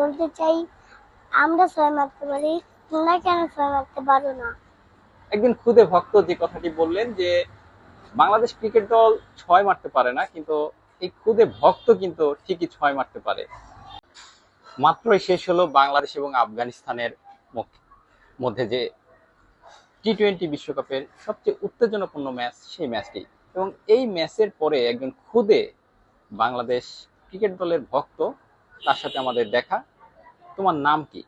বলতে চাই, আমরা ছয় মারতে পারি, তোমরা কেন ছয় মারতে পারো না? একদিন খুদে ভক্ত যে কথাটি বললেন যে, বাংলাদেশ ক্রিকেট দল ছয় মারতে পারে না, কিন্তু এই খুদে ভক্ত কিন্তু ঠিকই ছয় মারতে পারে। মাত্রই শেষ হলো বাংলাদেশ এবং আফগানিস্তানের মধ্যে যে টি টোয়েন্টি বিশ্বকাপের সবচেয়ে উত্তেজনাপূর্ণ ম্যাচ, সেই ম্যাচটি। এবং এই ম্যাচের পরে একজন খুদে বাংলাদেশ ক্রিকেট দলের ভক্ত তার সাথে আমাদের দেখা। তোমার নাম কি?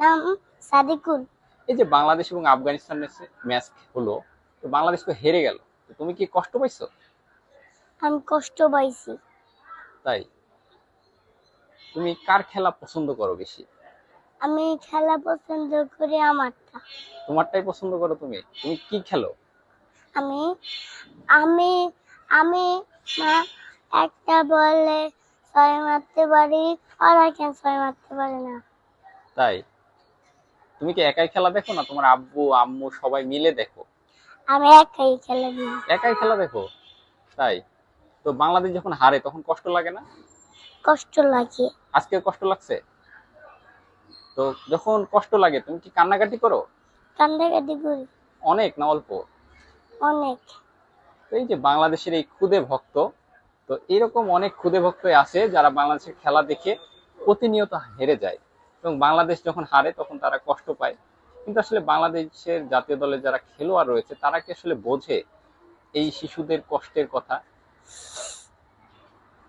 নাম সাদিকুল। এই যে বাংলাদেশ এবং আফগানিস্তানের ম্যাচ হলো তো বাংলাদেশ তো হেরে গেল। তো তুমি কি কষ্ট পাইছো? আমি কষ্ট পাইছি। তাই? তুমি কার খেলা পছন্দ করো বেশি? আমি খেলা পছন্দ করি আমারটা। তোমারটাই পছন্দ করো তুমি? তুমি কি খেলো? আমি আমি আমি না একটা বলে ছয় মারতে পারি ওরা কেন ছয় মারতে পারে না। তাই? তুমি কি একাই খেলা দেখো না? তোমার আব্বু আম্মু সবাই মিলে দেখো। আমি একাই খেলে দিই একাই খেলা দেখো? তাই? তো বাংলাদেশ যখন হারে তখন কষ্ট লাগে না? কষ্ট লাগে। আজকে কষ্ট লাগছে? তো যখন কষ্ট লাগে তুমি কি কান্নাকাটি করো? কান্দাকাটি করি। অনেক না অল্প? অনেক। এই যে বাংলাদেশের এই খুদে ভক্ত তো এরকম অনেক ক্ষুদে ভক্তই আছে যারা বাংলাদেশের খেলা দেখে প্রতিনিয়ত হেরে যায় এবং বাংলাদেশ যখন হারে তখন তারা কষ্ট পায়। কিন্তু আসলে বাংলাদেশের জাতীয় দলের যারা খেলোয়াড় রয়েছে তারা কি আসলে বোঝে এই শিশুদের কষ্টের কথা?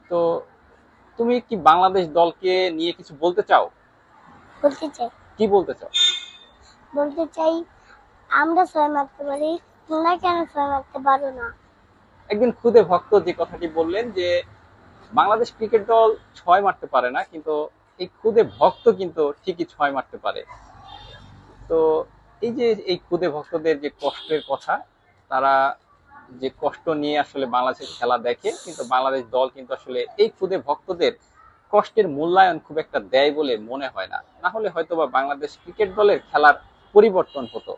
তো তুমি কি বাংলাদেশ দলকে নিয়ে কিছু বলতে চাও? বলতে চাই। কি বলতে চাও? বলতে চাই আমরা ছয় মারতে পারি তোমরা কেন ছয় মারতে পারো না? একদিন খুদে ভক্ত যে কথাটি বললেন যে, বাংলাদেশ ক্রিকেট দল ছয় মারতে পারে না, কিন্তু এই খুদে ভক্ত কিন্তু ঠিকই ছয় মারতে পারে। তো এই যে এই খুদে ভক্তদের যে কষ্টের কথা, তারা যে কষ্ট নিয়ে আসলে বাংলাদেশের খেলা দেখে, কিন্তু বাংলাদেশ দল কিন্তু আসলে এই খুদে ভক্তদের কষ্টের মূল্যায়ন খুব একটা দেয় বলে মনে হয় না। না হলে হয়তো বা বাংলাদেশ ক্রিকেট দলের খেলার পরিবর্তন হতো।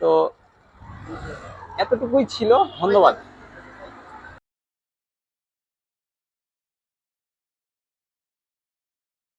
তো এতটুকুই ছিল। ধন্যবাদ।